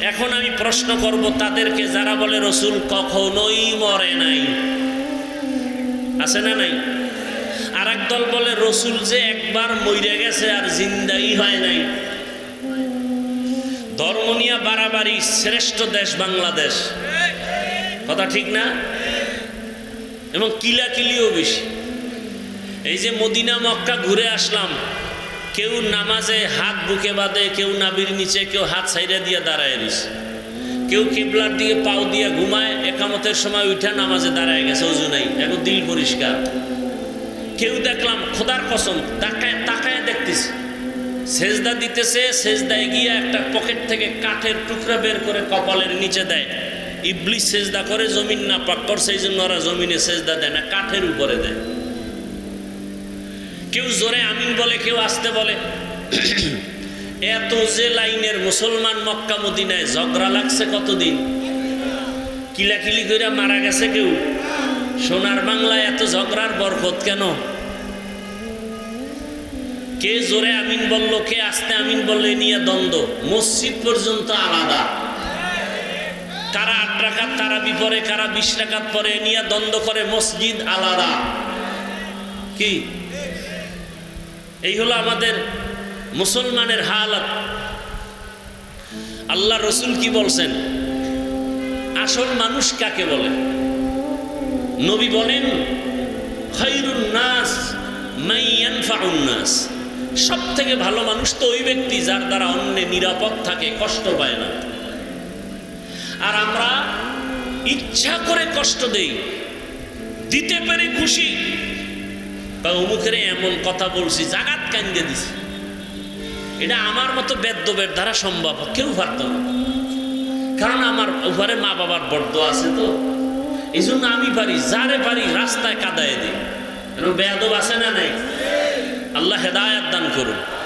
এখন আমি প্রশ্ন করব, তাদেরকে যারা বলে রসুল কখনোই মরে নাই। আছে না নাই? আর দল বলে, রসুল যে একবার মইরে গেছে আর জিন্দাই হয় নাই। ধর্ম নিয়ে বাড়াবাড়ি, শ্রেষ্ঠ দেশ বাংলাদেশ। কথা ঠিক না? এবং কিলাকিলিও বেশি। এই যে মদিনা মক্কা ঘুরে আসলাম কেউ নামাজে হাত বুকে বাঁধে, কেউ নাবির নিচে, কেউ হাত সাইডে দিয়ে দাঁড়ায় দিস কেউ কেবলার দিয়ে পাও দিয়ে ঘুমায়, একামতের সময় উঠে নামাজে দাঁড়ায় গেছে, অজু নাই, এখন দিল পরিষ্কার। কেউ দেখলাম খোদার কসম, তাকায় তাকায় দেখতেছি। সেজদা দিতেছে, সেজদায় গিয়ে একটা পকেট থেকে কাঠের টুকরা বের করে কপালের নিচে দেয়। ইবলিশ সেজদা করে, জমিন না পাক করছে এই জন্য ওরা জমিনে সেজদা দেয় না, কাঠের উপরে দেয়। কেউ জোরে আমিন বলে, কেউ আসতে বলে। এত যে লাইনের মুসলমান মক্কা মদিনায় ঝগড়া লাগছে কতদিন? কিলাকিলি করে মারা গেছে কেউ? সোনার বাংলায় এত ঝগড়ার বরকত কেন? কে জোরে আমিন বলল, কে আসতে আমিন বললে নিয়ে দ্বন্দ্ব। মসজিদ পর্যন্ত আলাদা। কারা আট রাকাত তারা বিপরে, কারা বিশ রাকাত পরে নিয়ে দ্বন্দ্ব করে, মসজিদ আলাদা। কি? এই হলো আমাদের মুসলমানের হালত। আল্লাহ রসুল কি বলছেন? আসল মানুষ কাকে বলে? নবী বলেন নাস নাস। সব থেকে ভালো মানুষ তো ওই ব্যক্তি যার দ্বারা অন্য নিরাপদ থাকে, কষ্ট পায় না। আর আমরা ইচ্ছা করে কষ্ট দেই, দিতে পেরে খুশি বা অমুখেরে এমন কথা বলছি, জাগাত কান্দে দিছি। এটা আমার মতো বেদ্যবের দ্বারা সম্ভব, কেউ পারত না। কারণ আমার উপরে মা বাবার বড্ড আছে তো। এই জন্য আমি পারি, যারে পারি রাস্তায় কাদায় দিই। বেয়াদব আছে না নাই? আল্লাহ হেদায়াত দান করুন।